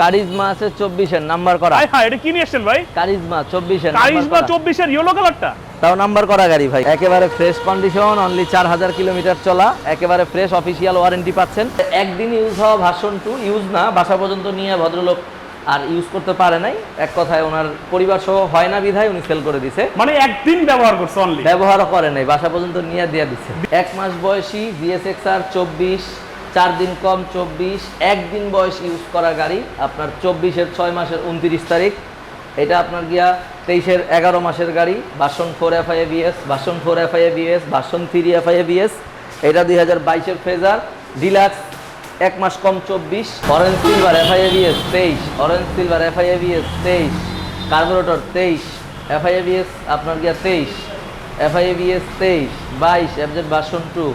Charisma আছে চব্বিশের number করা। হাই হাই এটা কি নিয়ে এসছেন ভাই? কারিজমা চব্বিশের কারিশমা চব্বিশের ইয়েলো কালারটা তাও নাম্বার করা গাড়ি ভাই। একেবারে ফ্রেশ কন্ডিশন অনলি চার হাজার কিলোমিটার চলা একেবারে ফ্রেশ অফিসিয়াল ওয়ারেন্টি পাচ্ছেন। একদিন ইউজ হওয়া ভার্সন টু ইউজ না বাসা পর্যন্ত নিয়ে ভদ্রলোক আর ইউজ করতে পারে নাই। এক কথায় ওনার পরিবার সহ হয় না বিধায় উনি সেল করে দিছে। মানে একদিন ব্যবহার করছে অনলি ব্যবহারও করে নাই বাসা পর্যন্ত নিয়ে দিয়ে দিচ্ছে। এক মাস বয়সী জিএসএক্স আর চব্বিশ চার দিন কম চব্বিশ, একদিন বয়স ইউজ করা গাড়ি, আপনার চব্বিশের ছয় মাসের উনত্রিশ তারিখ। এটা আপনার গিয়া তেইশের এগারো মাসের গাড়ি version four FI BS version four FI BS version three FI BS এটা দুই হাজার বাইশের ফেজার ডিলাক্স এক মাস কম চব্বিশ। অরেঞ্জ সিলভার এফআই বিএস তেইশ। অরেঞ্জ সিলভার এফআই বিএস তেইশ। কার্বোরেটর তেইশ। এফআই বিএস আপনার গিয়া তেইশ। এফ আই এফআইএবিএস তেইশ। বাইশ এফজেড বাসন টু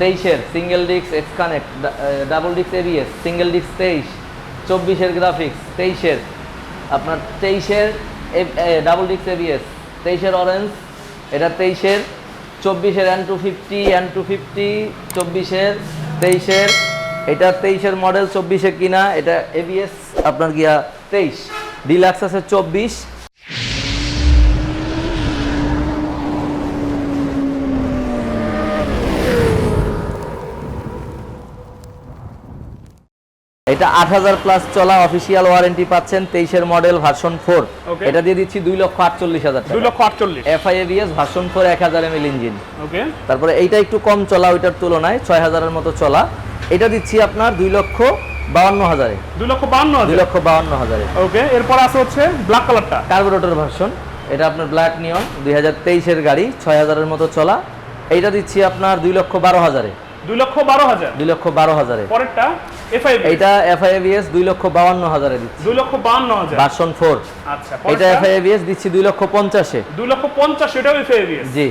তেইশের single disc X connect double disc ABS single disc তেইশ, চব্বিশের গ্রাফিক্স তেইশের, আপনার তেইশের ডাবল ডিস্ক এবিএস তেইশের অরেঞ্জ এটা তেইশের, চব্বিশের N two fifty N two fifty চব্বিশের, তেইশের, এটা তেইশের মডেল চব্বিশে কিনা, এটা এবিএস আপনার গিয়া তেইশ ডিলাক্স আছে চব্বিশ এটা আট হাজার প্লাস চলা অফিসিয়াল ওয়ারেন্টি পাচ্ছেন তেইশের মডেল ভার্সন ফোর এটা দিয়ে দিচ্ছি দুই লক্ষ আটচল্লিশ হাজার দুই লক্ষ আটচল্লিশ। এফআইএবিএস ভার্সন ফোর এক হাজার এমএল ইঞ্জিন ওকে তারপরে এইটা একটু কম চলা ওইটার তুলনায় ছয় হাজারের মতো চলা। এটা দিচ্ছি আপনার দুই লক্ষ বাউন্ন হাজারে। দুই লক্ষ বান্ন দুই লক্ষ বাউন্ন হাজারে। ওকে এরপর আছে হচ্ছে ব্ল্যাক কালারটা কার্বোরেটর ভার্সন এটা আপনার ব্ল্যাক নিয়ন দুই হাজার তেইশের গাড়ি ছয় হাজারের মতো চলা। এইটা দিচ্ছি আপনার দুই লক্ষ বারো হাজারে। দুই লক্ষ বারো হাজার। দুই লক্ষ বারো হাজারে। পরেরটা এফআই এইটা এফআইএবিএস দুই লক্ষ বাউন্ন হাজারে দিচ্ছি। দুই লক্ষ বান্ন হাজার। Version four. আচ্ছা এটা পরেরটা? এফআইএবিএস দিচ্ছি দুই লক্ষ পঞ্চাশে। দুই লক্ষ পঞ্চাশ এটাও এফআই জি।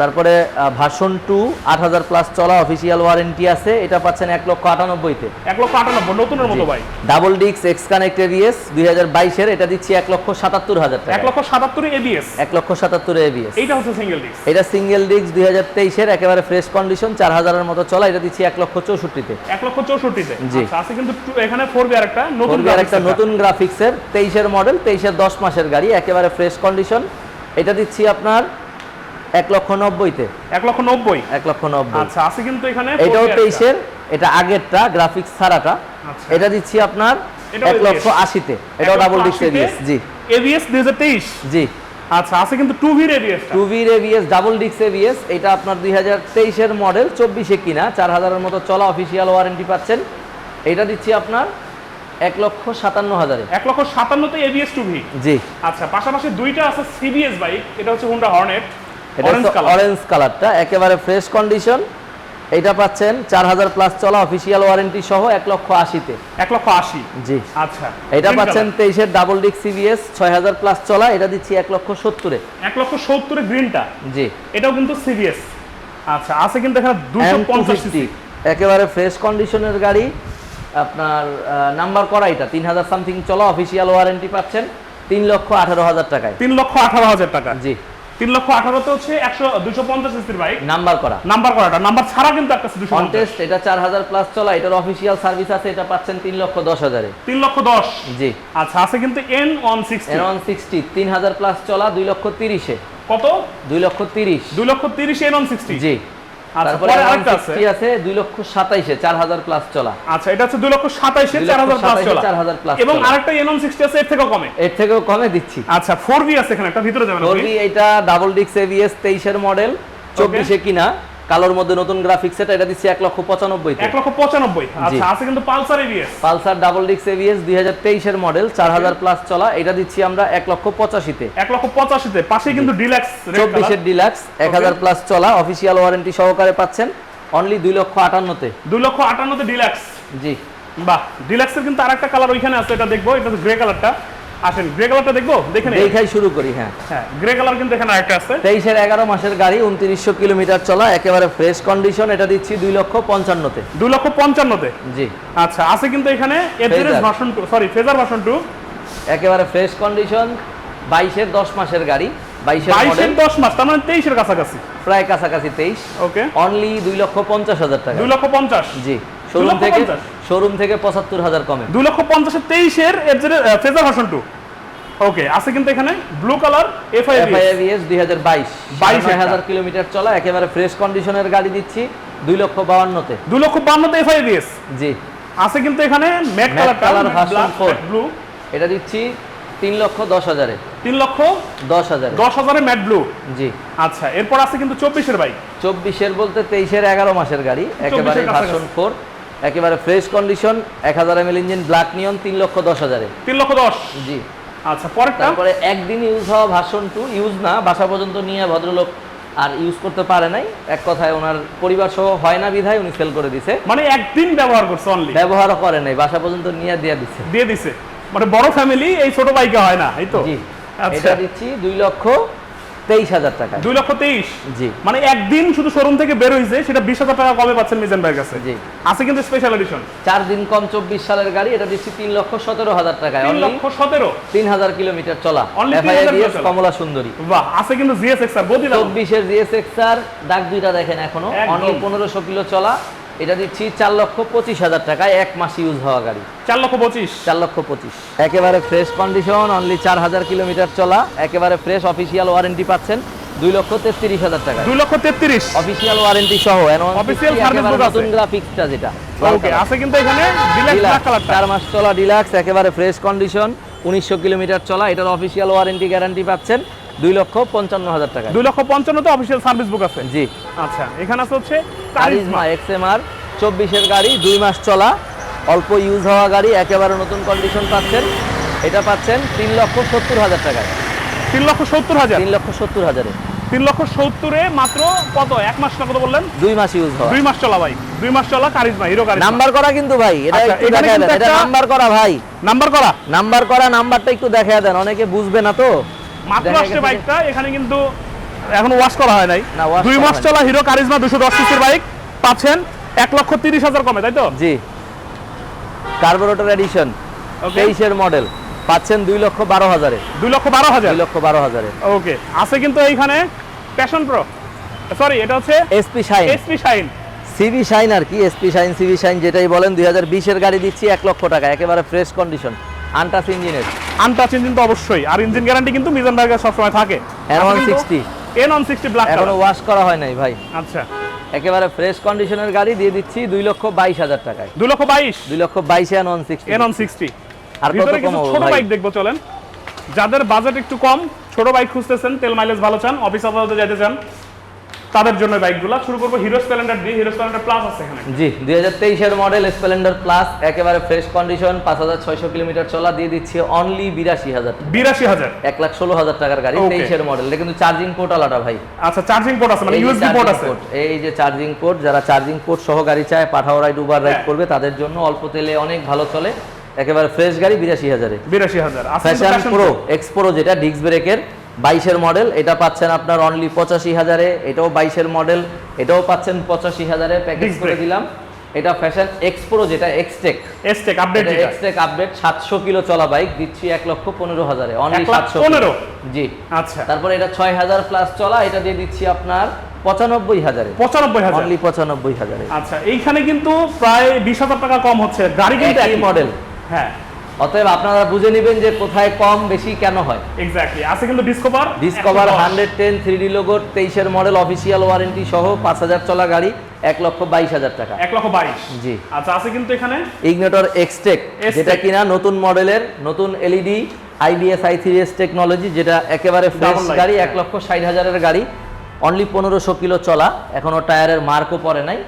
তারপরে ভার্সন টু আট হাজার প্লাস চলা অফিসিয়াল ওয়ারেন্টি আছে। এটা পাচ্ছেন এক লক্ষ আটানব্বইতে। এক লক্ষ আটানব্বই নতুনের মতো ভাই। ডাবল ডিক্স এক্স কানেক্ট এবিএস দুই হাজার বাইশের। এটা দিচ্ছি এক লক্ষ সাতাত্তর হাজার এক লক্ষ সাতাত্তর এবিএস এক লক্ষ সাতাত্তর এবিএস এইটা হচ্ছে সিঙ্গেল ডিস্ক এটা সিঙ্গেল ডিক্স দুই হাজার তেইশের। একেবারে ফ্রেশ কন্ডিশন চার হাজারের মতো চলা। এটা দিচ্ছি এক লক্ষ চৌষট্টিতে। এক লক্ষ চৌষট্টিতে। জি। আচ্ছা আছে কিন্তু এখানে ফোর বি আরেকটা নতুন একটা নতুন গ্রাফিক্সের তেইশের মডেল তেইশের দশ মাসের গাড়ি একেবারে ফ্রেশ কন্ডিশন এটা দিচ্ছি আপনার এক লক্ষ নব্বইতে। এক লক্ষ নব্বই? এক লক্ষ নব্বই। আচ্ছা আছে কিন্তু এখানে এটাও তেইশের এটা আগেরটা গ্রাফিক্স ছাড়াটা। আচ্ছা। এটা দিচ্ছি আপনার এক লক্ষ আশিতে। এটাও ডাবল ডিস্ক এবিএস জি। এবিএস দুই হাজার তেইশ? জি। আচ্ছা আছে কিন্তু টু ভির এবিএস টু ভির এবিএস ডাবল ডিস্ক এবিএস এটা আপনার দুই হাজার তেইশের মডেল চব্বিশে কিনা চার হাজারের মতো চলা অফিসিয়াল ওয়ারেন্টি পাচ্ছেন। এটা দিচ্ছি আপনার এক লক্ষ সাতান্ন হাজারে। এক লক্ষ সাতান্নতে এবিএস টু ভি জি। আচ্ছা পাশাপাশি দুইটা আছে সিবিএস বাইক এটা হচ্ছে হুন্ডা হর্নেট অরেঞ্জ কালারটা একেবারে ফ্রেশ কন্ডিশন এটা পাচ্ছেন চার হাজার প্লাস চলা অফিসিয়াল ওয়ারেন্টি সহ এক লক্ষ আশিতে। এক লক্ষ আশি? জি। আচ্ছা। এটা পাচ্ছেন। তেইশের ডাবল ডিস্ক সিবিএস ছয় হাজার প্লাস চলা এটা দিচ্ছি এক লক্ষ সত্তরে। এক লক্ষ সত্তরে গ্রিনটা জি। এটাও কিন্তু সিবিএস আচ্ছা আছে কিন্তু এখানে দুশো পঞ্চাশ একেবারে ফ্রেশ কন্ডিশনের গাড়ি। আপনার নাম্বার করা এটা তিন হাজার সামথিং চলা অফিসিয়াল ওয়ারেন্টি পাচ্ছেন তিন লক্ষ আঠারো হাজার টাকায়। তিন লক্ষ আঠারো হাজার টাকা। জি। তিন লক্ষ আঠারোতে হচ্ছে একশো দুশো পঞ্চাশ সিসির বাইক। নাম্বার করা। নাম্বার করাটা। নাম্বার ছাড়া কিন্তু একটা দুশো পঞ্চাশ। এটা চার হাজার প্লাস চলা এটার অফিসিয়াল সার্ভিস আছে এটা পাচ্ছেন তিন লক্ষ দশ হাজারে। তিন লক্ষ দশ? জি। আচ্ছা আছে কিন্তু N one sixty N one sixty তিন হাজার প্লাস চলা দুই লক্ষ তিরিশে। কত? দুই লক্ষ তিরিশ। দুই লক্ষ তিরিশ এন ওয়ান সিক্সটি জি। তারপরে আরেকটা আছে। 160 দুই লক্ষ সাতাইশে চার হাজার প্লাস চলা। আচ্ছা এটা হচ্ছে দুই লক্ষ সাতাইশে দুই চার হাজার প্লাস 27 চলা। 4000 plus এবং। আরেকটা এন ওয়ান আছে এর থেকেও কমে। এর থেকেও কমে দিচ্ছি। আচ্ছা ফোর বি আছে এখানে একটা ভিতরে যাবেন। এটা ডাবল ডিক্স এবিএস তেইশের মডেল চব্বিশে কিনা। কালোর মধ্যে নতুন গ্রাফিক্স এটা এটা দিচ্ছি এক লক্ষ পঁচানব্বই এক লক্ষ পঁচানব্বই। আচ্ছা আছে কিন্তু পালসার এবিএস পালসার ডাবল ডিক্স এবিএস দুই হাজার তেইশের মডেল চার হাজার প্লাস চলা এটা দিচ্ছি আমরা এক লক্ষ পঁচাশিতে এক লক্ষ পঁচাশিতে পাশে কিন্তু ডিলাক্স চব্বিশের ডিলাক্স এক হাজার প্লাস চলা অফিসিয়াল ওয়ারেন্টি সহকারে পাচ্ছেন অনলি দুই লক্ষ আটান্নতে দুই লক্ষ আটান্নতে ডিলাক্স জি। বাহ ডিলাক্সের কিন্তু আরেকটা কালার ওইখানে আছে এটা দেখব এটা গ্রে কালারটা আসেন গ্রে কালারটা দেখব? দেখে দেখাই শুরু করি হ্যাঁ। হ্যাঁ গ্রে কালার কিন্তু এখানে আরেকটা আছে। তেইশের এগারো মাসের গাড়ি উনত্রিশশো কিলোমিটার চলা একেবারে ফ্রেশ কন্ডিশন এটা দিচ্ছি দুই লক্ষ পঞ্চান্নতে। দুই লক্ষ পঞ্চান্নতে? জি। আচ্ছা আছে কিন্তু এখানে version two sorry fazer version two একেবারে ফ্রেশ কন্ডিশন বাইশের দশ মাসের গাড়ি বাইশের দশ মাস তার মানে তেইশের কাছাকাছি। প্রায় কাছাকাছি তেইশ। ওকে অনলি দুই লক্ষ পঞ্চাশ হাজার টাকা। দুই লক্ষ পঞ্চাশ। জি। শোরুম থেকে শোরুম থেকে পঁচাত্তর হাজার কমে। দুই লক্ষ পঞ্চাশের তেইশের ফেজার ভার্সন টু ওকে আছে কিন্তু এখানে ব্লু কালার দুই হাজার বাইশ। 22 একটা। হাজার কিলোমিটার চলা একেবারে ফ্রেশ কন্ডিশনের গাড়ি দিচ্ছি দুই লক্ষ বাউান্নতে। দুই লক্ষ বান্নতে এফ আই জি। আছে কিন্তু এখানে matte colour color version four। Blue এটা দিচ্ছি তিন লক্ষ দশ হাজারে। তিন লক্ষ দশ হাজারে। দশ হাজারে ম্যাট ব্লু জি। আচ্ছা এরপর আছে কিন্তু চব্বিশের বাইক। চব্বিশের বলতে তেইশের এগারো মাসের গাড়ি একেবারে ভার্সন ফোর একেবারে ফ্রেশ কন্ডিশন এক হাজার এমএল ইঞ্জিন ব্ল্যাক নিয়ন তিন লক্ষ দশ হাজারে। তিন লক্ষ দশ? জি। আচ্ছা পরেরটা? তারপরে একদিন ইউজ হওয়া ভার্সন টু ইউজ না বাসা পর্যন্ত নিয়ে ভদ্রলোক আর ইউজ করতে পারে নাই। এক কথায় ওনার পরিবার সহ হয় না বিধায় উনি সেল করে দিছে। মানে একদিন ব্যবহার করছে অনলি ব্যবহারও করে নাই বাসা পর্যন্ত নিয়ে দিয়ে দিচ্ছে দিয়ে দিছে। মানে বড় ফ্যামিলি এই ছোট বাইকে হয় না এই তো? জি। আচ্ছা। এটা দিচ্ছি দুই লক্ষ তেইশ হাজার টাকা দুই লক্ষ তেইশ? জি। মানে একদিন শুধু শোরুম থেকে বের হয়েছে সেটা বিশ হাজার টাকা কমে পাচ্ছেন মিজান ভাইয়ের কাছে? জি। আছে কিন্তু স্পেশাল এডিশন চার দিন কম চব্বিশ সালের গাড়ি এটা দিচ্ছি তিন লক্ষ সতেরো হাজার টাকায়। তিন লক্ষ সতেরো? তিন হাজার কিলোমিটার চলা। Only 3,000 কমলা সুন্দরী। বাহ আছে কিন্তু জিএস এক্স আর বদি দাও চব্বিশের জিএসএক্স আর ডাক দুইটা দেখেন এখনও। অনলি পনেরোশো কিলো চলা। এটা দিচ্ছি চার লক্ষ পঁচিশ হাজার টাকায় এক মাস ইউজ হওয়া গাড়ি। চার লক্ষ পঁচিশ? চার লক্ষ পঁচিশ। একেবারে ফ্রেশ কন্ডিশন অনলি চার হাজার কিলোমিটার চলা একেবারে ফ্রেশ অফিসিয়াল ওয়ারেন্টি পাচ্ছেন দুই লক্ষ তেত্রিশ হাজার টাকায়। দুই লক্ষ তেত্রিশ? অফিসিয়াল ওয়ারেন্টি সহ আছে। নতুন গ্রাফিক্সটা যেটা ওকে আছে কিন্তু এখানে চার মাস চলা ডিলাক্স একেবারে ফ্রেশ কন্ডিশন উনিশশো কিলোমিটার চলা এটার অফিসিয়াল ওয়ারেন্টি গ্যারান্টি পাচ্ছেন। দুই লক্ষ পঞ্চান্ন হাজার টাকা। দুই লক্ষ পঞ্চান্নতে অফিসিয়াল সার্ভিস বুক আছে? জি। আচ্ছা এখানে আছে হচ্ছে কারিজমা এক্সএমআর চব্বিশের গাড়ি দুই মাস চলা অল্প ইউজ হওয়া গাড়ি একেবারে নতুন কন্ডিশন পাচ্ছেন। এটা পাচ্ছেন তিন লক্ষ সত্তর হাজার টাকায়। তিন লক্ষ সত্তর হাজার? তিন লক্ষ সত্তর হাজারে। তিন লক্ষ সত্তরে মাত্র কত? এক মাস কত বললেন? দুই মাস ইউজ হওয়া। দুই মাস চলা ভাই। দুই মাস চলা কারিজমা হিরো কারিজমা। নাম্বার করা কিন্তু ভাই এটা আচ্ছা, একটু দেখা দেন এটা নাম্বার করা ভাই। নাম্বার করা? নাম্বার করা নাম্বারটা একটু দেখা দেন অনেকে বুঝবে না তো। মাত্র আসছে বাইকটা এখানে কিন্তু এখন ওয়াশ করা হয় নাই। দুই মাস চলা হিরো কারিজমা দুশো দশ সিসির বাইক পাচ্ছেন এক লক্ষ তিরিশ হাজার কমে তাই তো? জি। কার্বোরেটর এডিশন তেইশের মডেল পাচ্ছেন দুই লক্ষ বারো হাজারে। দুই লক্ষ বারো হাজার? দুই লক্ষ বারো হাজারে। ওকে আছে কিন্তু এইখানে প্যাশন প্রো সরি এটা হচ্ছে SP Shine SP Shine CB Shine আর কি এসপি শাইন সিভি শাইন যেটাই বলেন দুই হাজার বিশের গাড়ি দিচ্ছি এক লক্ষ টাকা একেবারে ফ্রেশ কন্ডিশন আনটাস ইঞ্জিনের আনটাচ ইঞ্জিন তো অবশ্যই। আর ইঞ্জিন গ্যারান্টি কিন্তু মিজান ভাইয়ের সবসময় থাকে। N160 N one sixty black এখনও ওয়াশ করা হয় নাই ভাই। আচ্ছা। একেবারে ফ্রেশ কন্ডিশনের গাড়ি দিয়ে দিচ্ছি দুই লক্ষ বাইশ হাজার টাকায়। দুই লক্ষ বাইশ? দুই লক্ষ বাইশে N one sixty N one sixty আর কত ভিতরে কিছু ছোট বাইক দেখব চলেন। যাদের বাজেট একটু কম ছোট বাইক খুঁজতেছেন তেল মাইলেজ ভালো চান অফিস আদালতে যেতে চান তাদের জন্য বাইকগুলো। শুরু করব হিরো স্প্লেন্ডার দিয়ে হিরো স্প্লেন্ডার প্লাস আছে এখানে। জি দুই হাজার তেইশের মডেল স্প্লেন্ডার প্লাস একেবারে ফ্রেশ কন্ডিশন পাঁচ হাজার ছয়শো কিলোমিটার চলা দিয়ে দিচ্ছি অনলি বিরাশি হাজার বিরাশি হাজার। এক লাখ ষোলো হাজার টাকার গাড়ি Okay. তেইশের মডেল এটা কিন্তু চার্জিং পোর্ট আলাদা ভাই। আচ্ছা চার্জিং পোর্ট আছে মানে এই যে ইউএসবি পোর্ট আছে। এই যে চার্জিং পোর্ট যারা চার্জিং পোর্ট সহ গাড়ি চায় পাঠাও রাইড উবার রাইড। করবে তাদের জন্য অল্প তেলে অনেক ভালো চলে। একেবারে ফ্রেশ গাড়ি বিরাশি হাজারে। বিরাশি হাজার। ফ্যাশন প্রো এক্স প্রো যেটা ডিস্ক ব্রেকের বাইশের মডেল এটা পাচ্ছেন আপনার অনলি পঁচাশি হাজারে এটাও বাইশের মডেল এটাও পাচ্ছেন পঁচাশি হাজারে প্যাকেজ করে দিলাম। এটা ফ্যাশন এক্স প্রো যেটা এক্সটেক এসটেক আপডেট এটা এক্সটেক আপডেট সাতশো কিলো চলা বাইক দিচ্ছি এক লক্ষ পনেরো হাজারে অনলি এক লাখ সাতশো পনেরো? জি। আচ্ছা। তারপরে এটা ছয় হাজার প্লাস চলা এটা দিয়ে দিচ্ছি আপনার পঁচানব্বই হাজারে। পঁচানব্বই হাজার। অনলি পঁচানব্বই হাজারে। আচ্ছা এইখানে কিন্তু প্রায় বিশ হাজার টাকা কম হচ্ছে গাড়ি কিন্তু একই মডেল হ্যাঁ। অতএব আপনারা বুঝে নেবেন যে কোথায় কম বেশি কেন হয়। এক্স্যাক্টলি আছে কিন্তু Discover Discover hundred ten three D লোগোর তেইশের মডেল অফিসিয়াল ওয়ারেন্টি সহ পাঁচ হাজার চলা গাড়ি এক লক্ষ বাইশ হাজার টাকা। এক লক্ষ বাইশ। জি। আচ্ছা আছে কিন্তু এখানে? ইগনেটর এক্সটেক যেটা কিনা নতুন মডেলের নতুন LED IBS I three S technology যেটা একেবারে ফ্রেশ গাড়ি। এক লক্ষ ষাট হাজারের গাড়ি। অনলি পনেরোশো কিলো চলা এখনও টায়ারের মার্কও পড়ে নাই।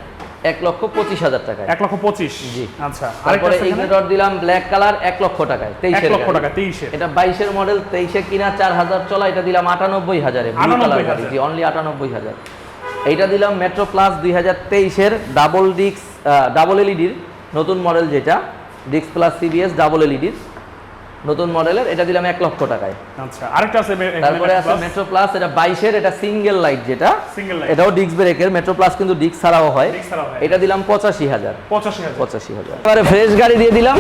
এক লক্ষ পঁচিশ হাজার টাকায়। এক লক্ষ পঁচিশ? জি। আচ্ছা তারপরে আছে দিলাম ব্ল্যাক কালার এক লক্ষ টাকায় এক লক্ষ টাকা তেইশে এটা বাইশের মডেল তেইশে কিনা চার হাজার চলা এটা দিলাম আটানব্বই হাজারে ব্লু কালার গাড়ি। জি অনলি আটানব্বই হাজার। এইটা দিলাম মেট্রো প্লাস দুই হাজার তেইশের ডাবল ডিক্স ডাবল এলইডির নতুন মডেল যেটা ডিক্স প্লাস সিবিএস ডাবল এলইডির নতুন মডেলের এটা দিলাম এক লক্ষ টাকায়। আচ্ছা আরেকটা আছে তারপরে আছে মেট্রো প্লাস এটা বাইশের এটা সিঙ্গেল লাইট যেটা। Single light। এটাও ডিক্স ব্রেকের মেট্রো প্লাস কিন্তু ডিক্স ছাড়াও হয়। এটা দিলাম পঁচাশি হাজার। পঁচাশি হাজার। এবারে ফ্রেশ গাড়ি দিয়ে দিলাম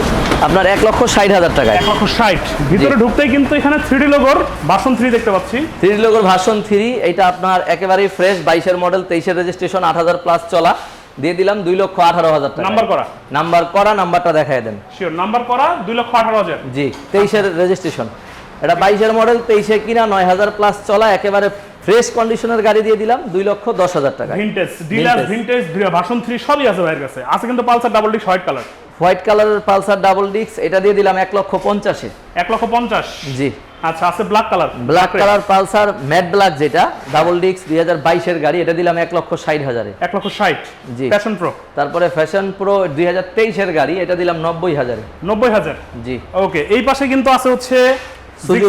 আপনার এক লক্ষ ষাট হাজার টাকায়। এক লক্ষ ষাট। ভিতরে ঢুকতেই কিন্তু এখানে থ্রি লোগোর বাসন থ্রি দেখতে পাচ্ছি। থ্রি লোগোর ভার্সন থ্রি এটা আপনার একেবারেই ফ্রেশ বাইশের মডেল তেইশের রেজিস্ট্রেশন আট হাজার প্লাস চলা। দিয়ে দিলাম দুই লক্ষ আঠারো হাজার টাকা। নাম্বার করা। নাম্বার করা নাম্বারটা দেখায় দেন। শিওর নাম্বার করা দুই লক্ষ আঠারো হাজার। জি তেইশের রেজিস্ট্রেশন এটা বাইশের মডেল তেইশে কিনা নয় হাজার প্লাস চলা একেবারে ফ্রেশ কন্ডিশনের গাড়ি দিয়ে দিলাম দুই লক্ষ দশ হাজার টাকা। Vintage dealer. Vintage version three সবই আছে ভাইয়ের কাছে। আছে কিন্তু Pulsar double disc white colour white কালারের পালসার ডাবল ডিক্স এটা দিয়ে দিলাম এক লক্ষ পঞ্চাশে। এক লক্ষ পঞ্চাশ। জি। আচ্ছা আছে black colour black colour Pulsar matte black যেটা ডাবল ডিক্স দুই হাজার বাইশের গাড়ি এটা দিলাম এক লক্ষ ষাট হাজারে। এক লক্ষ ষাট। জি। প্যাশন প্রো তারপরে ফ্যাশন প্রো দুই হাজার তেইশের গাড়ি এটা দিলাম নব্বই হাজারে। নব্বই হাজার? জি। ওকে এই পাশে কিন্তু আছে হচ্ছে সুজুকি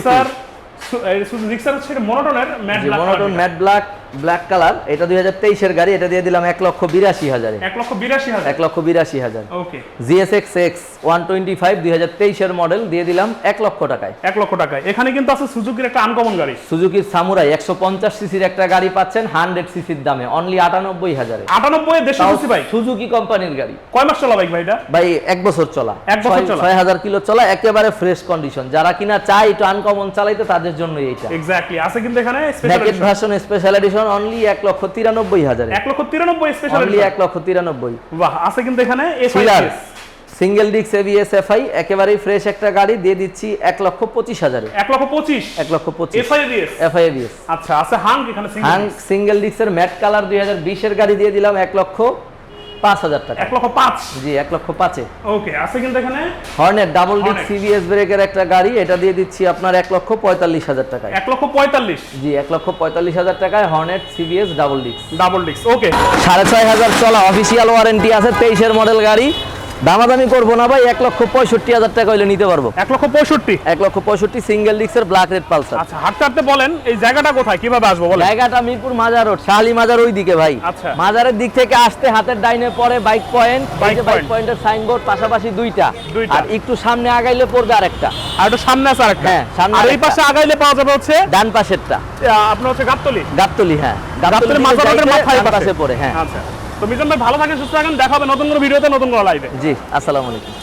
সুজুকি হচ্ছে মনোটনের matte black monotone matte black black colour এটা দুই হাজার তেইশের গাড়ি এটা দিয়ে দিলাম এক লক্ষ বিরাশি হাজারে। এক লক্ষ বিরাশি হাজার? এক লক্ষ বিরাশি হাজার। Okay. GSX X one twenty five দুই হাজার তেইশের মডেল দিয়ে দিলাম এক লক্ষ টাকায়। এক লক্ষ টাকায়। এখানে কিন্তু আছে সুজুকির একটা আনকমন গাড়ি। সুজুকির সামুরাই একশো পঞ্চাশ সিসির একটা গাড়ি পাচ্ছেন হান্ড্রেড সিসির দামে অনলি আটানব্বই হাজারে। আটানব্বই তাও সিসি সুজুকি কোম্পানির গাড়ি। কয় মাস চলা ভাই এটা? ভাই এক বছর চলা। এক বছর ছয়- চলা। ছয় হাজার কিলো চলা একেবারে ফ্রেশ কন্ডিশন যারা কিনা চায় একটু আনকমন চালাইতে তাদের জন্য এইটা। এক্স্যাক্টলি আছে কিন্তু এখানে ভার্সন স্পেশাল এডিশন অনলি এক লক্ষ তিরানব্বই হাজার এক লক্ষ তিরানব্বই স্পেশাল অনলি এক লক্ষ তিরানব্বই। বাহ আছে কিন্তু এখানে সিঙ্গেল ডিক্স এভিএস এফআই একেবারেই ফ্রেশ একটা গাড়ি দিয়ে দিচ্ছি এক লক্ষ পঁচিশ হাজারে। এক লক্ষ পঁচিশ। এক লক্ষ পঁচিশ। এফআই এভিএস আচ্ছা আছে হাং এখানে হাং। সিঙ্গেল ডিস্কের ম্যাট কালার দুই হাজার বিশের গাড়ি দিয়ে দিলাম এক লক্ষ পাঁচ হাজার টাকা। এক লক্ষ পাঁচ। জি এক লক্ষ পাঁচে। ওকে আছে কিন্তু এখানে? হর্নেট ডাবল ডিক্স সিবিএস ব্রেকের একটা গাড়ি এটা দিয়ে দিচ্ছি আপনার এক লক্ষ পঁয়তাল্লিশ হাজার টাকায়। এক লক্ষ পঁয়তাল্লিশ। জি এক লক্ষ পঁয়তাল্লিশ হাজার টাকায় Hornet CBS double disc double disc okay সাড়ে ছয় হাজার চলা অফিসিয়াল ওয়ারেন্টি আছে তেইশের মডেল গাড়ি। দামাদামি করব না ভাই এক লক্ষ পঁয়ষট্টি হাজার টাকা হইলে নিতে পারব। এক লক্ষ পঁয়ষট্টি? এক লক্ষ পঁয়ষট্টি সিঙ্গেল ডিক্সের ব্ল্যাক রেড পালসার আচ্ছা হাঁটতে হাঁটতে বলেন এই জায়গাটা কোথায়? কীভাবে আসব বলেন। জায়গাটা মিরপুর মাজার রোড শাহালি মাজার ওই দিকে ভাই। আচ্ছা। মাজারের দিক থেকে আসতে হাতের ডাইনে পরে বাইক পয়েন্ট বাইক। পয়েন্টের সাইনবোর্ড পাশাপাশি দুইটা। আর একটু সামনে আগাইলে পড়বে আরেকটা। আর একটু সামনে আছে আরেকটা? হ্যাঁ, সামনে আর এই পাশে আগাইলে পাওয়া যাবে হচ্ছে? ডান পাশেরটা। আপনার হচ্ছে গাবতলি? গাবতলি হ্যাঁ। গাবতলি মাজার রোডের মাথায় পাশে পড়ে হ্যাঁ। আচ্ছা। তো মিজান ভাই, ভালো থাকেন, সুস্থ থাকেন, দেখা হবে নতুন কোনো ভিডিওতে, নতুন কোনো লাইভে জি, আসসালামু আলাইকুম।